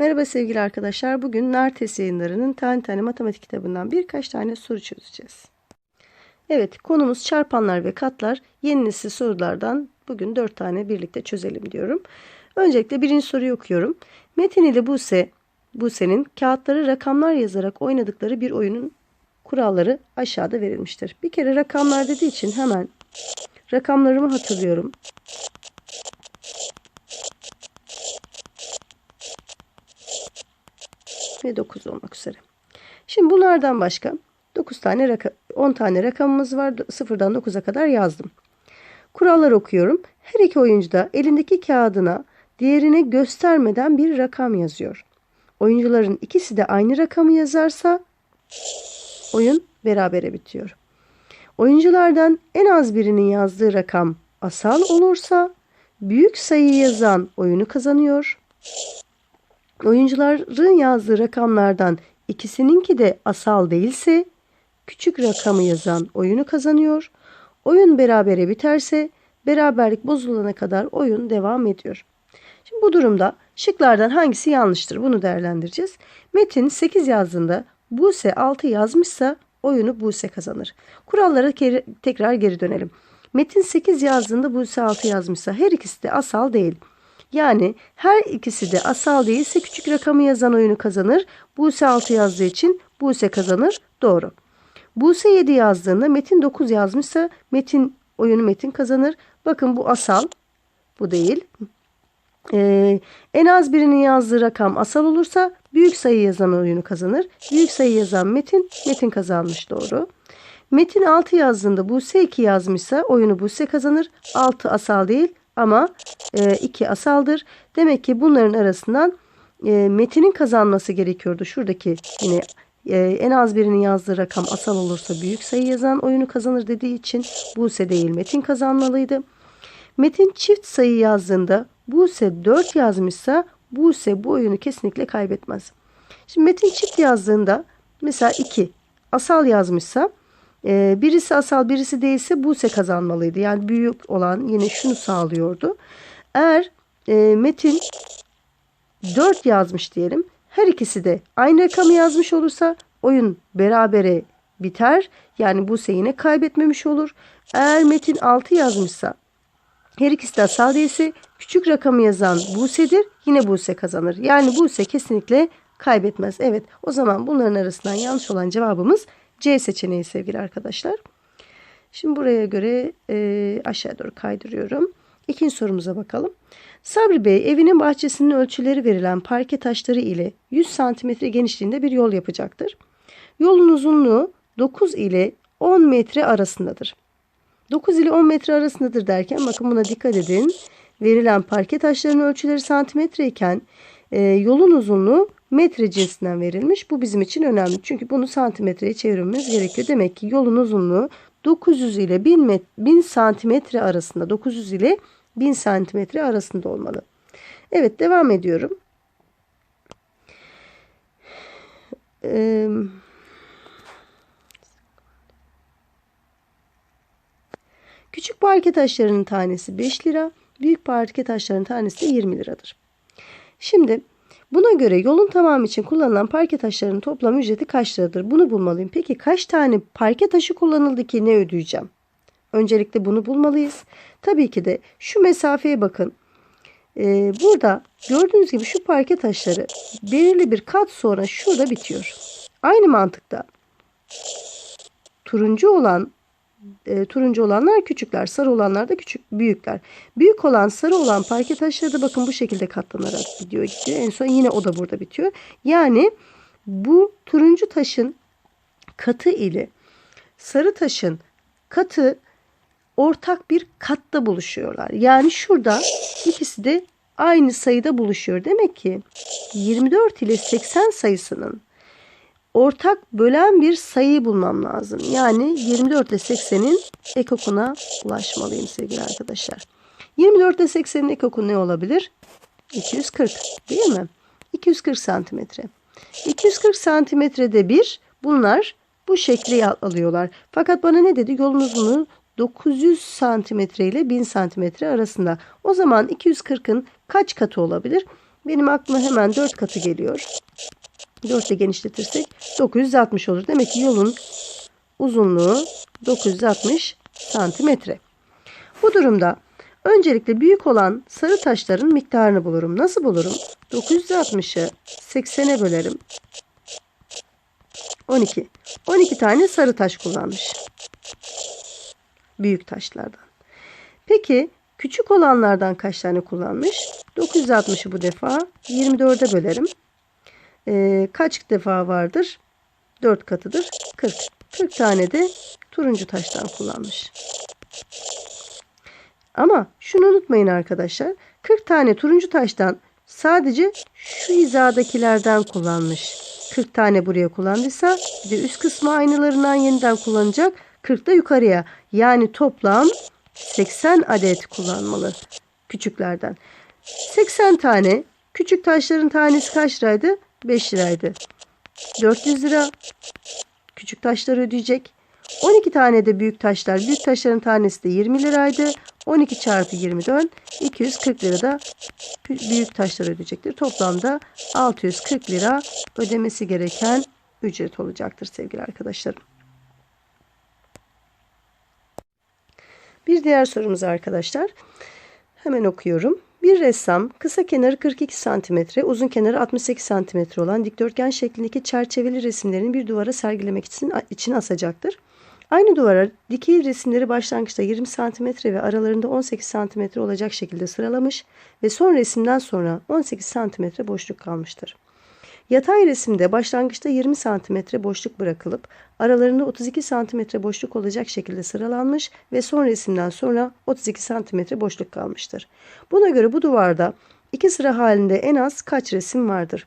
Merhaba sevgili arkadaşlar. Bugün Nartes yayınlarının tane tane matematik kitabından birkaç tane soru çözeceğiz. Evet konumuz çarpanlar ve katlar. Yeni nesil sorulardan bugün dört tane birlikte çözelim diyorum. Öncelikle birinci soruyu okuyorum. Metin ile Buse, Buse'nin kağıtlara rakamlar yazarak oynadıkları bir oyunun kuralları aşağıda verilmiştir. Bir kere rakamlar dediği için hemen rakamlarımı hatırlıyorum. Ve 9 olmak üzere. Şimdi bunlardan başka 9 tane rakam, 10 tane rakamımız var. Sıfırdan 9'a kadar yazdım. Kurallar okuyorum. Her iki oyuncu da elindeki kağıdına diğerini göstermeden bir rakam yazıyor. Oyuncuların ikisi de aynı rakamı yazarsa oyun berabere bitiyor. Oyunculardan en az birinin yazdığı rakam asal olursa büyük sayı yazan oyunu kazanıyor. Oyuncuların yazdığı rakamlardan ikisininki de asal değilse küçük rakamı yazan oyunu kazanıyor. Oyun berabere biterse beraberlik bozulana kadar oyun devam ediyor. Şimdi bu durumda şıklardan hangisi yanlıştır bunu değerlendireceğiz. Metin 8 yazdığında Buse 6 yazmışsa oyunu Buse kazanır. Kurallara geri, tekrar geri dönelim. Metin 8 yazdığında Buse 6 yazmışsa her ikisi de asal değil. Yani her ikisi de asal değilse küçük rakamı yazan oyunu kazanır. Buse 6 yazdığı için Buse kazanır. Doğru. Buse 7 yazdığında Metin 9 yazmışsa Metin oyunu Metin kazanır. Bakın bu asal. Bu değil. Ee, en az birinin yazdığı rakam asal olursa büyük sayı yazan oyunu kazanır. Büyük sayı yazan Metin, Metin kazanmış doğru. Metin 6 yazdığında Buse 2 yazmışsa oyunu Buse kazanır. 6 asal değil ama 2 e, asaldır. Demek ki bunların arasından e, Metin'in kazanması gerekiyordu. Şuradaki yine e, en az birinin yazdığı rakam asal olursa büyük sayı yazan oyunu kazanır dediği için Buse değil Metin kazanmalıydı. Metin çift sayı yazdığında Buse 4 yazmışsa Buse bu oyunu kesinlikle kaybetmez. Şimdi Metin çift yazdığında mesela 2 asal yazmışsa e, birisi asal birisi değilse Buse kazanmalıydı. Yani büyük olan yine şunu sağlıyordu. Eğer e, Metin 4 yazmış diyelim. Her ikisi de aynı rakamı yazmış olursa oyun berabere biter. Yani Buse yine kaybetmemiş olur. Eğer Metin 6 yazmışsa her ikisi de asal değilse küçük rakamı yazan Buse'dir. Yine Buse kazanır. Yani Buse kesinlikle kaybetmez. Evet o zaman bunların arasından yanlış olan cevabımız C seçeneği sevgili arkadaşlar. Şimdi buraya göre e, aşağı doğru kaydırıyorum. İkinci sorumuza bakalım. Sabri Bey evinin bahçesinin ölçüleri verilen parke taşları ile 100 cm genişliğinde bir yol yapacaktır. Yolun uzunluğu 9 ile 10 metre arasındadır. 9 ile 10 metre arasındadır derken bakın buna dikkat edin. Verilen parke taşlarının ölçüleri santimetre iken e, yolun uzunluğu metre cinsinden verilmiş. Bu bizim için önemli. Çünkü bunu santimetreye çevirmemiz gerekiyor. Demek ki yolun uzunluğu 900 ile 1000, met 1000 santimetre arasında. 900 ile 1000 santimetre arasında olmalı. Evet devam ediyorum. Ee, küçük parke taşlarının tanesi 5 lira. Büyük parke taşlarının tanesi de 20 liradır. Şimdi Buna göre yolun tamamı için kullanılan parke taşlarının toplam ücreti kaç liradır? Bunu bulmalıyım. Peki kaç tane parke taşı kullanıldı ki ne ödeyeceğim? Öncelikle bunu bulmalıyız. Tabii ki de şu mesafeye bakın. Ee, burada gördüğünüz gibi şu parke taşları belirli bir kat sonra şurada bitiyor. Aynı mantıkta turuncu olan e, turuncu olanlar küçükler, sarı olanlar da küçük, büyükler. Büyük olan sarı olan parke taşları da bakın bu şekilde katlanarak gidiyor gidiyor. En son yine o da burada bitiyor. Yani bu turuncu taşın katı ile sarı taşın katı ortak bir katta buluşuyorlar. Yani şurada ikisi de aynı sayıda buluşuyor. Demek ki 24 ile 80 sayısının ortak bölen bir sayı bulmam lazım. Yani 24 ile 80'in ekokuna ulaşmalıyım sevgili arkadaşlar. 24 ile 80'in ekoku ne olabilir? 240 değil mi? 240 santimetre. 240 santimetrede bir bunlar bu şekli alıyorlar. Fakat bana ne dedi? Yolun uzunluğu 900 santimetre ile 1000 santimetre arasında. O zaman 240'ın kaç katı olabilir? Benim aklıma hemen 4 katı geliyor. 4 ile genişletirsek 960 olur. Demek ki yolun uzunluğu 960 santimetre. Bu durumda öncelikle büyük olan sarı taşların miktarını bulurum. Nasıl bulurum? 960'ı 80'e bölerim. 12. 12 tane sarı taş kullanmış. Büyük taşlardan. Peki küçük olanlardan kaç tane kullanmış? 960'ı bu defa 24'e bölerim. Ee, kaç defa vardır? 4 katıdır. 40. 40 tane de turuncu taştan kullanmış. Ama şunu unutmayın arkadaşlar. 40 tane turuncu taştan sadece şu hizadakilerden kullanmış. 40 tane buraya kullandıysa bir de üst kısmı aynılarından yeniden kullanacak. 40 da yukarıya. Yani toplam 80 adet kullanmalı küçüklerden. 80 tane küçük taşların tanesi kaç liraydı? 5 liraydı. 400 lira küçük taşlar ödeyecek. 12 tane de büyük taşlar. Büyük taşların tanesi de 20 liraydı. 12 çarpı 20'den 240 lira da büyük taşlar ödeyecektir. Toplamda 640 lira ödemesi gereken ücret olacaktır sevgili arkadaşlarım. Bir diğer sorumuz arkadaşlar. Hemen okuyorum. Bir ressam kısa kenarı 42 cm, uzun kenarı 68 cm olan dikdörtgen şeklindeki çerçeveli resimlerini bir duvara sergilemek için içine asacaktır. Aynı duvara dikey resimleri başlangıçta 20 cm ve aralarında 18 cm olacak şekilde sıralamış ve son resimden sonra 18 cm boşluk kalmıştır. Yatay resimde başlangıçta 20 cm boşluk bırakılıp aralarında 32 cm boşluk olacak şekilde sıralanmış ve son resimden sonra 32 cm boşluk kalmıştır. Buna göre bu duvarda iki sıra halinde en az kaç resim vardır?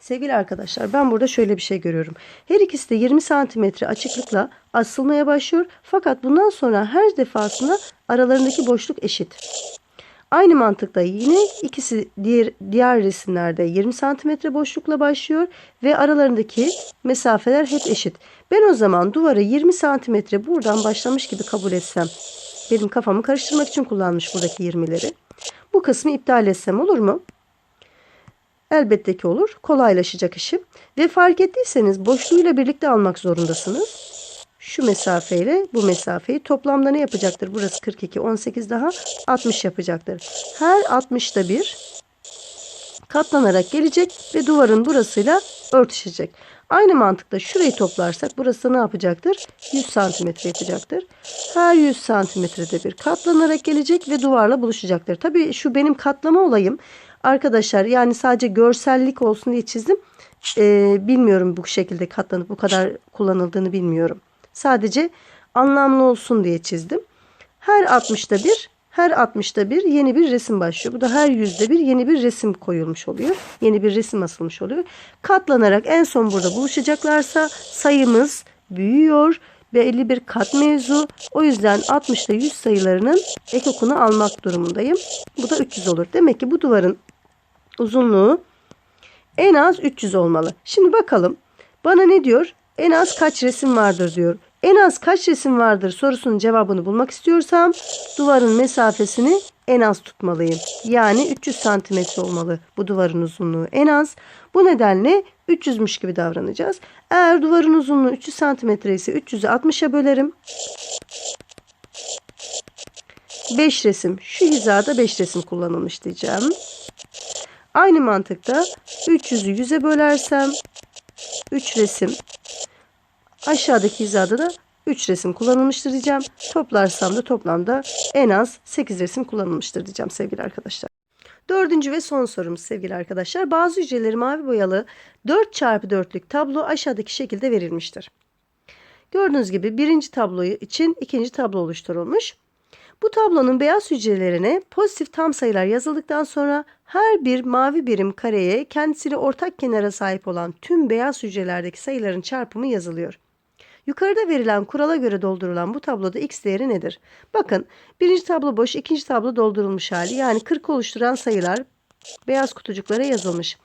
Sevgili arkadaşlar ben burada şöyle bir şey görüyorum. Her ikisi de 20 santimetre açıklıkla asılmaya başlıyor. Fakat bundan sonra her defasında aralarındaki boşluk eşit. Aynı mantıkla yine ikisi diğer, diğer resimlerde 20 santimetre boşlukla başlıyor ve aralarındaki mesafeler hep eşit. Ben o zaman duvarı 20 santimetre buradan başlamış gibi kabul etsem. Benim kafamı karıştırmak için kullanmış buradaki 20'leri. Bu kısmı iptal etsem olur mu? Elbette ki olur. Kolaylaşacak işim. Ve fark ettiyseniz boşluğuyla birlikte almak zorundasınız. Şu mesafeyle bu mesafeyi toplamda ne yapacaktır? Burası 42, 18 daha 60 yapacaktır. Her 60'da bir katlanarak gelecek ve duvarın burasıyla örtüşecek. Aynı mantıkla şurayı toplarsak burası ne yapacaktır? 100 santimetre yapacaktır. Her 100 santimetrede bir katlanarak gelecek ve duvarla buluşacaktır. Tabii şu benim katlama olayım arkadaşlar yani sadece görsellik olsun diye çizdim. Ee, bilmiyorum bu şekilde katlanıp bu kadar kullanıldığını bilmiyorum. Sadece anlamlı olsun diye çizdim. Her 60'ta bir, her 60'ta bir yeni bir resim başlıyor. Bu da her yüzde bir yeni bir resim koyulmuş oluyor. Yeni bir resim asılmış oluyor. Katlanarak en son burada buluşacaklarsa sayımız büyüyor. Belli bir kat mevzu. O yüzden 60'ta 100 sayılarının ekokunu almak durumundayım. Bu da 300 olur. Demek ki bu duvarın uzunluğu en az 300 olmalı. Şimdi bakalım. Bana ne diyor? En az kaç resim vardır diyor. En az kaç resim vardır sorusunun cevabını bulmak istiyorsam duvarın mesafesini en az tutmalıyım. Yani 300 santimetre olmalı bu duvarın uzunluğu en az. Bu nedenle 300'müş gibi davranacağız. Eğer duvarın uzunluğu 300 santimetre ise 300'ü 60'a bölerim. 5 resim. Şu hizada 5 resim kullanılmış diyeceğim. Aynı mantıkta 300'ü 100'e bölersem 3 resim. Aşağıdaki hizada da 3 resim kullanılmıştır diyeceğim. Toplarsam da toplamda en az 8 resim kullanılmıştır diyeceğim sevgili arkadaşlar. Dördüncü ve son sorumuz sevgili arkadaşlar. Bazı hücreleri mavi boyalı 4 çarpı 4'lük tablo aşağıdaki şekilde verilmiştir. Gördüğünüz gibi birinci tabloyu için ikinci tablo oluşturulmuş. Bu tablonun beyaz hücrelerine pozitif tam sayılar yazıldıktan sonra her bir mavi birim kareye kendisiyle ortak kenara sahip olan tüm beyaz hücrelerdeki sayıların çarpımı yazılıyor. Yukarıda verilen kurala göre doldurulan bu tabloda x değeri nedir? Bakın birinci tablo boş, ikinci tablo doldurulmuş hali. Yani 40 oluşturan sayılar beyaz kutucuklara yazılmış.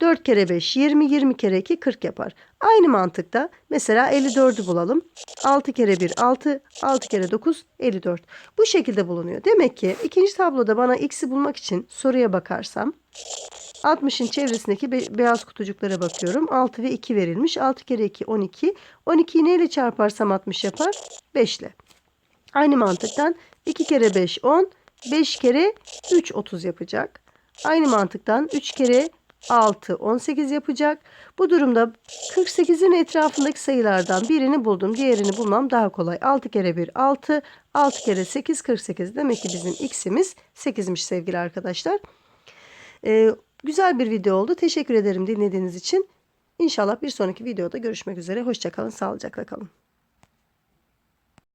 4 kere 5 20, 20 kere 2 40 yapar. Aynı mantıkta mesela 54'ü bulalım. 6 kere 1 6, 6 kere 9 54. Bu şekilde bulunuyor. Demek ki ikinci tabloda bana x'i bulmak için soruya bakarsam 60'ın çevresindeki be- beyaz kutucuklara bakıyorum. 6 ve 2 verilmiş. 6 kere 2 12. 12'yi neyle çarparsam 60 yapar? 5 ile. Aynı mantıktan 2 kere 5 10, 5 kere 3 30 yapacak. Aynı mantıktan 3 kere 6 18 yapacak. Bu durumda 48'in etrafındaki sayılardan birini buldum. Diğerini bulmam daha kolay. 6 kere 1 6, 6 kere 8 48. Demek ki bizim x'imiz 8'miş sevgili arkadaşlar. Ee, güzel bir video oldu. Teşekkür ederim dinlediğiniz için. İnşallah bir sonraki videoda görüşmek üzere. Hoşçakalın, sağlıcakla kalın.